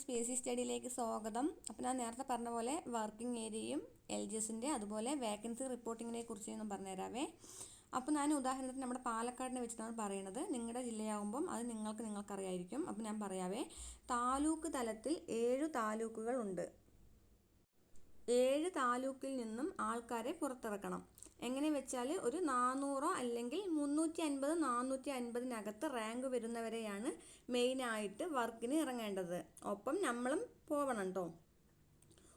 Spacey സ്റ്റഡിയിലേക്ക് സ്വാഗതം. അപ്പോൾ ഞാൻ നേരത്തെ പറഞ്ഞ പോലെ വർക്കിംഗ് ഏരിയയും എൽ ജി എസിന്റെ അതുപോലെ വേക്കൻസി റിപ്പോർട്ടിങ്ങിനെ കുറിച്ച് ഞാൻ പറഞ്ഞുതരാവേ. അപ്പോൾ ഞാൻ ഉദാഹരണത്തിന് നമ്മുടെ പാലക്കാടിനെ വെച്ചിട്ടാണ് പറയുന്നത് നിങ്ങളുടെ ജില്ലയാകുമ്പം അത് നിങ്ങൾക്ക് നിങ്ങൾക്കറിയായിരിക്കും. അപ്പോൾ ഞാൻ പറയാവേ. താലൂക്ക് തലത്തിൽ ഏഴ് താലൂക്കുകൾ ഉണ്ട്. ഏഴ് താലൂക്കിൽ നിന്നും ആൾക്കാരെ പുറത്തിറക്കണം. എങ്ങനെ വെച്ചാൽ ഒരു നാനൂറോ അല്ലെങ്കിൽ മുന്നൂറ്റി അൻപത് നാനൂറ്റി അൻപതിനകത്ത് റാങ്ക് വരുന്നവരെയാണ് മെയിനായിട്ട് വർക്കിന് ഇറങ്ങേണ്ടത്. ഒപ്പം നമ്മളും പോവണം കേട്ടോ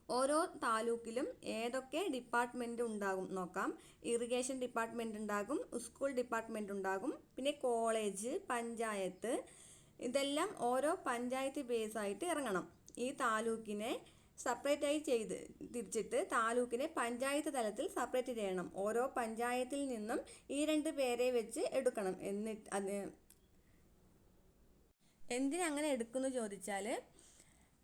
ഓരോ താലൂക്കിലും ഏതൊക്കെ ഡിപ്പാർട്ട്മെന്റ് ഉണ്ടാകും നോക്കാം. ഇറിഗേഷൻ ഡിപ്പാർട്ട്മെന്റ് ഉണ്ടാകും സ്കൂൾ ഡിപ്പാർട്ട്മെന്റ് ഉണ്ടാകും പിന്നെ കോളേജ് പഞ്ചായത്ത് ഇതെല്ലാം ഓരോ പഞ്ചായത്ത് ബേസ് ആയിട്ട് ഇറങ്ങണം. ഈ താലൂക്കിനെ സെപ്പറേറ്റ് ആയി ചെയ്ത് തിരിച്ചിട്ട് താലൂക്കിനെ പഞ്ചായത്ത് തലത്തിൽ സെപ്പറേറ്റ് ചെയ്യണം. ഓരോ പഞ്ചായത്തിൽ നിന്നും ഈ രണ്ട് പേരെ വെച്ച് എടുക്കണം. എന്നിട്ട് അത് എന്തിനങ്ങനെ എടുക്കുന്നു ചോദിച്ചാൽ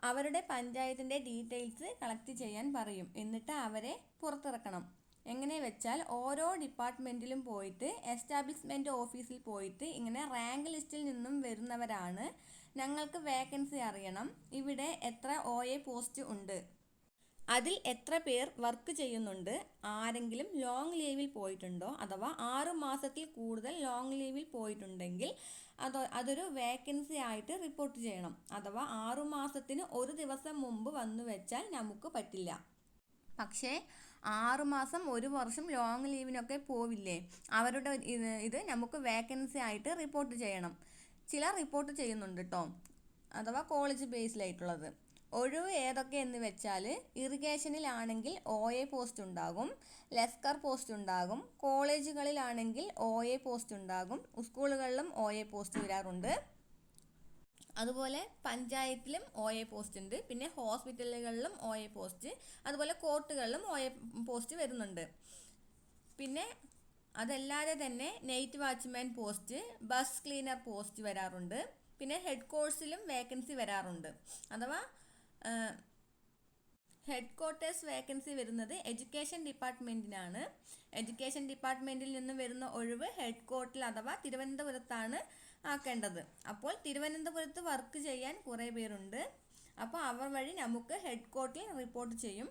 അവരുടെ പഞ്ചായത്തിന്റെ ഡീറ്റെയിൽസ് കളക്ട് ചെയ്യാൻ പറയും. എന്നിട്ട് അവരെ പുറത്തിറക്കണം. എങ്ങനെ വെച്ചാൽ ഓരോ ഡിപ്പാർട്ട്മെന്റിലും പോയിട്ട് എസ്റ്റാബ്ലിഷ്മെന്റ് ഓഫീസിൽ പോയിട്ട് ഇങ്ങനെ റാങ്ക് ലിസ്റ്റിൽ നിന്നും വരുന്നവരാണ്. ഞങ്ങൾക്ക് വേക്കൻസി അറിയണം. ഇവിടെ എത്ര ഒ എ പോസ്റ്റ് ഉണ്ട്? അതിൽ എത്ര പേർ വർക്ക് ചെയ്യുന്നുണ്ട്? ആരെങ്കിലും ലോങ് ലീവിൽ പോയിട്ടുണ്ടോ? അഥവാ ആറു മാസത്തിൽ കൂടുതൽ ലോങ് ലീവിൽ പോയിട്ടുണ്ടെങ്കിൽ അത് അതൊരു വേക്കൻസി ആയിട്ട് റിപ്പോർട്ട് ചെയ്യണം. അഥവാ ആറു മാസത്തിന് ഒരു ദിവസം മുമ്പ് വന്നു വെച്ചാൽ നമുക്ക് പറ്റില്ല. പക്ഷേ ആറുമാസം ഒരു വർഷം ലോങ് ലീവിനൊക്കെ പോവില്ലേ? അവരുടെ ഇത് നമുക്ക് വേക്കൻസി ആയിട്ട് റിപ്പോർട്ട് ചെയ്യണം. ചിലർ റിപ്പോർട്ട് ചെയ്യുന്നുണ്ട് കേട്ടോ അഥവാ കോളേജ് ബേസിലായിട്ടുള്ളത് ഒഴിവ് ഏതൊക്കെ എന്ന് വെച്ചാൽ ഇറിഗേഷനിലാണെങ്കിൽ ഒ എ പോസ്റ്റ് ഉണ്ടാകും ലെസ്കർ പോസ്റ്റ് ഉണ്ടാകും കോളേജുകളിലാണെങ്കിൽ ഒ എ പോസ്റ്റ് ഉണ്ടാകും സ്കൂളുകളിലും ഒ എ പോസ്റ്റ് വരാറുണ്ട്. അതുപോലെ പഞ്ചായത്തിലും ഒ എ പോസ്റ്റ് ഉണ്ട്. പിന്നെ ഹോസ്പിറ്റലുകളിലും ഒ എ പോസ്റ്റ് അതുപോലെ കോർട്ടുകളിലും ഒ എ പോസ്റ്റ് വരുന്നുണ്ട്. പിന്നെ അതല്ലാതെ തന്നെ night watchman post bus cleaner post വരാറുണ്ട്. പിന്നെ ഹെഡ് കോഴ്സിലും വേക്കൻസി വരാറുണ്ട്. അഥവാ ഹെഡ് ക്വാർട്ടേഴ്സ് വേക്കൻസി വരുന്നത് എഡ്യൂക്കേഷൻ ഡിപ്പാർട്ട്മെന്റിനാണ് എഡ്യൂക്കേഷൻ ഡിപ്പാർട്ട്മെന്റിൽ നിന്ന് വരുന്ന ഒഴിവ് ഹെഡ് ക്വാർട്ടറിൽ അഥവാ തിരുവനന്തപുരത്താണ് ആക്കേണ്ടത്. അപ്പോൾ തിരുവനന്തപുരത്ത് വർക്ക് ചെയ്യാൻ കുറേ പേരുണ്ട്. അപ്പോൾ അവർ വഴി നമുക്ക് ഹെഡ് ക്വാർട്ടറിൽ റിപ്പോർട്ട് ചെയ്യും.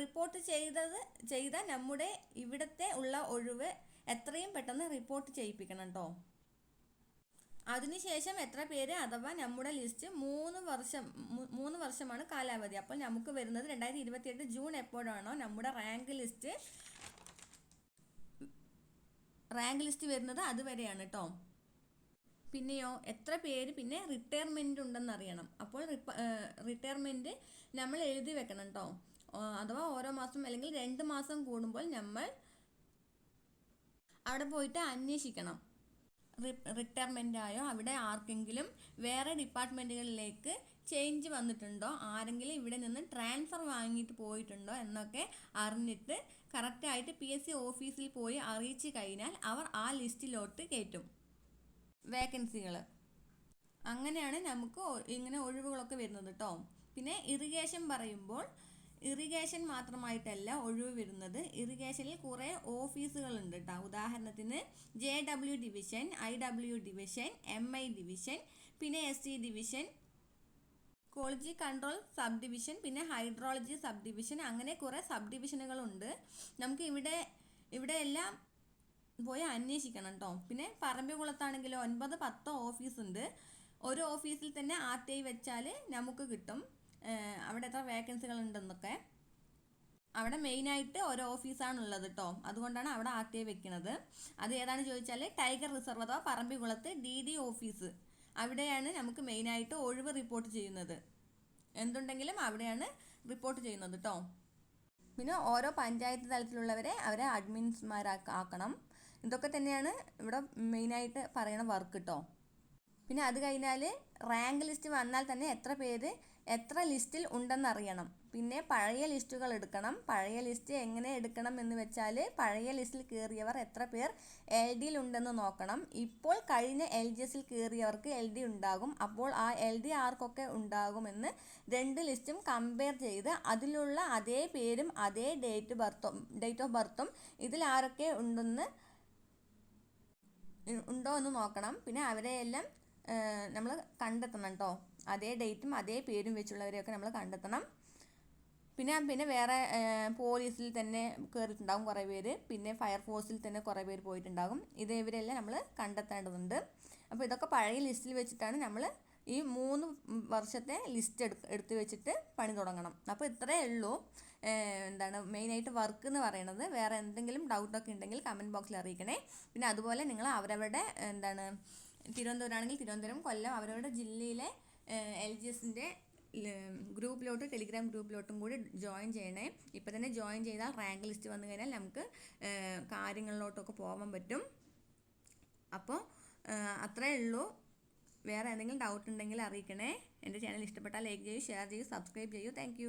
റിപ്പോർട്ട് ചെയ്തത് ചെയ്ത നമ്മുടെ ഇവിടുത്തെ ഉള്ള ഒഴിവ് എത്രയും പെട്ടെന്ന് റിപ്പോർട്ട് ചെയ്യിപ്പിക്കണം കേട്ടോ അതിനുശേഷം എത്ര പേര് അഥവാ നമ്മുടെ ലിസ്റ്റ് മൂന്ന് വർഷം മൂന്ന് വർഷമാണ് കാലാവധി. അപ്പോൾ നമുക്ക് വരുന്നത് രണ്ടായിരത്തി ഇരുപത്തിയെട്ട് ജൂൺ എപ്പോഴാണോ നമ്മുടെ റാങ്ക് ലിസ്റ്റ്. റാങ്ക് ലിസ്റ്റ് വരുന്നത് അതുവരെയാണ് കേട്ടോ പിന്നെയോ എത്ര പേര് പിന്നെ റിട്ടയർമെന്റ് ഉണ്ടെന്ന് അറിയണം അപ്പോൾ റിട്ടയർമെന്റ് നമ്മൾ എഴുതി വെക്കണം കേട്ടോ അഥവാ ഓരോ മാസം അല്ലെങ്കിൽ രണ്ട് മാസം കൂടുമ്പോൾ നമ്മൾ അവിടെ പോയിട്ട് അന്വേഷിക്കണം. റിട്ടയർമെന്റ് ആയോ? അവിടെ ആർക്കെങ്കിലും വേറെ ഡിപ്പാർട്ട്മെന്റുകളിലേക്ക് ചേഞ്ച് വന്നിട്ടുണ്ടോ? ആരെങ്കിലും ഇവിടെ നിന്ന് ട്രാൻസ്ഫർ വാങ്ങിയിട്ട് പോയിട്ടുണ്ടോ എന്നൊക്കെ അറിഞ്ഞിട്ട് കറക്റ്റായിട്ട് പി എസ് സി ഓഫീസിൽ പോയി അറിയിച്ചു കഴിഞ്ഞാൽ അവർ ആ ലിസ്റ്റിലോട്ട് കയറ്റും. വേക്കൻസികൾ അങ്ങനെയാണ് നമുക്ക് ഇങ്ങനെ ഒഴിവുകളൊക്കെ വരുന്നത് കേട്ടോ പിന്നെ ഇറിഗേഷൻ പറയുമ്പോൾ ഇറിഗേഷൻ മാത്രമായിട്ടല്ല ഒഴിവ് വരുന്നത്. ഇറിഗേഷനിൽ കുറേ ഓഫീസുകളുണ്ട് കേട്ടോ ഉദാഹരണത്തിന് J W division I W division M I division പിന്നെ എസ് സി ഡിവിഷൻ കോളജി കൺട്രോൾ സബ് ഡിവിഷൻ പിന്നെ ഹൈഡ്രോളജി സബ് ഡിവിഷൻ അങ്ങനെ കുറേ സബ് ഡിവിഷനുകളുണ്ട് നമുക്ക് ഇവിടെ ഇവിടെ എല്ലാം പോയി അന്വേഷിക്കണം കേട്ടോ പിന്നെ പറമ്പിക്കുളത്താണെങ്കിലോ ഒൻപത് പത്തോ ഓഫീസുണ്ട് ഒരു ഓഫീസിൽ തന്നെ ആർ ടി ഐ വെച്ചാൽ നമുക്ക് കിട്ടും. അവിടെ എത്ര വേക്കൻസികൾ ഉണ്ടെന്നൊക്കെ അവിടെ മെയിനായിട്ട് ഓരോ ഓഫീസാണ് ഉള്ളത് കേട്ടോ അതുകൊണ്ടാണ് അവിടെ ആർ വെക്കുന്നത് അത് ഏതാണ് ചോദിച്ചാൽ ടൈഗർ റിസർവ് അഥവാ പറമ്പിക്കുളത്ത് ഡി ഡി ഓഫീസ് അവിടെയാണ് നമുക്ക് മെയിനായിട്ട് ഒഴിവ് റിപ്പോർട്ട് ചെയ്യുന്നത്. എന്തുണ്ടെങ്കിലും അവിടെയാണ് റിപ്പോർട്ട് ചെയ്യുന്നത് കേട്ടോ പിന്നെ ഓരോ പഞ്ചായത്ത് തലത്തിലുള്ളവരെ അവരെ അഡ്മിൻസ്മാരാക്കണം ഇതൊക്കെ തന്നെയാണ് ഇവിടെ മെയിനായിട്ട് പറയുന്ന വർക്ക് കേട്ടോ പിന്നെ അത് കഴിഞ്ഞാൽ റാങ്ക് ലിസ്റ്റ് വന്നാൽ തന്നെ എത്ര പേര് എത്ര ലിസ്റ്റിൽ ഉണ്ടെന്നറിയണം. പിന്നെ പഴയ ലിസ്റ്റുകൾ എടുക്കണം. പഴയ ലിസ്റ്റ് എങ്ങനെ എടുക്കണം എന്ന് വെച്ചാൽ പഴയ ലിസ്റ്റിൽ കയറിയവർ എത്ര പേർ എൽ ഡിയിൽ ഉണ്ടെന്ന് നോക്കണം. ഇപ്പോൾ കഴിഞ്ഞ എൽ ജി എസിൽ കയറിയവർക്ക് എൽ ഡി ഉണ്ടാകും. അപ്പോൾ ആ എൽ ഡി ആർക്കൊക്കെ ഉണ്ടാകുമെന്ന് രണ്ട് ലിസ്റ്റും കമ്പയർ ചെയ്ത് അതിലുള്ള അതേ പേരും അതേ ഡേറ്റ് ബർത്തും ഡേറ്റ് ഓഫ് ബർത്തും ഇതിൽ ആരൊക്കെ ഉണ്ടെന്ന് ഉണ്ടോ എന്ന് നോക്കണം. പിന്നെ അവരെയെല്ലാം നമ്മൾ കണ്ടെത്തണം കേട്ടോ അതേ ഡേറ്റും അതേ പേരും വെച്ചുള്ളവരെയൊക്കെ നമ്മൾ കണ്ടെത്തണം. പിന്നെ പിന്നെ വേറെ പോലീസിൽ തന്നെ കയറിയിട്ടുണ്ടാകും കുറേ പേര്. പിന്നെ ഫയർഫോഴ്സിൽ തന്നെ കുറേ പേര് പോയിട്ടുണ്ടാകും. ഇത് ഇവരെല്ലാം നമ്മൾ കണ്ടെത്തേണ്ടതുണ്ട്. അപ്പോൾ ഇതൊക്കെ പഴയ ലിസ്റ്റിൽ വെച്ചിട്ടാണ് നമ്മൾ ഈ മൂന്ന് വർഷത്തെ ലിസ്റ്റ് എടുത്ത് എടുത്ത് വെച്ചിട്ട് പണി തുടങ്ങണം. അപ്പോൾ ഇത്രയേ ഉള്ളൂ. എന്താണ് മെയിനായിട്ട് വർക്ക് എന്ന് പറയുന്നത് വേറെ എന്തെങ്കിലും ഡൗട്ടൊക്കെ ഉണ്ടെങ്കിൽ കമന്റ് ബോക്സിൽ അറിയിക്കണേ. പിന്നെ അതുപോലെ നിങ്ങൾ അവരവരുടെ എന്താണ് തിരുവനന്തപുരം ആണെങ്കിൽ തിരുവനന്തപുരം കൊല്ലം അവരവരുടെ ജില്ലയിലെ എൽ ജി എസിന്റെ ഗ്രൂപ്പിലോട്ട് ടെലിഗ്രാം ഗ്രൂപ്പിലോട്ടും കൂടി ജോയിൻ ചെയ്യണേ. ഇപ്പം തന്നെ ജോയിൻ ചെയ്താൽ റാങ്ക് ലിസ്റ്റ് വന്നു കഴിഞ്ഞാൽ നമുക്ക് കാര്യങ്ങളിലോട്ടൊക്കെ പോകാൻ പറ്റും. അപ്പോൾ അത്രയേ ഉള്ളൂ. വേറെ എന്തെങ്കിലും ഡൗട്ട് ഉണ്ടെങ്കിൽ അറിയിക്കണേ. എന്റെ ചാനൽ ഇഷ്ടപ്പെട്ടാൽ ലൈക്ക് ചെയ്യൂ ഷെയർ ചെയ്യൂ സബ്സ്ക്രൈബ് ചെയ്യൂ. താങ്ക്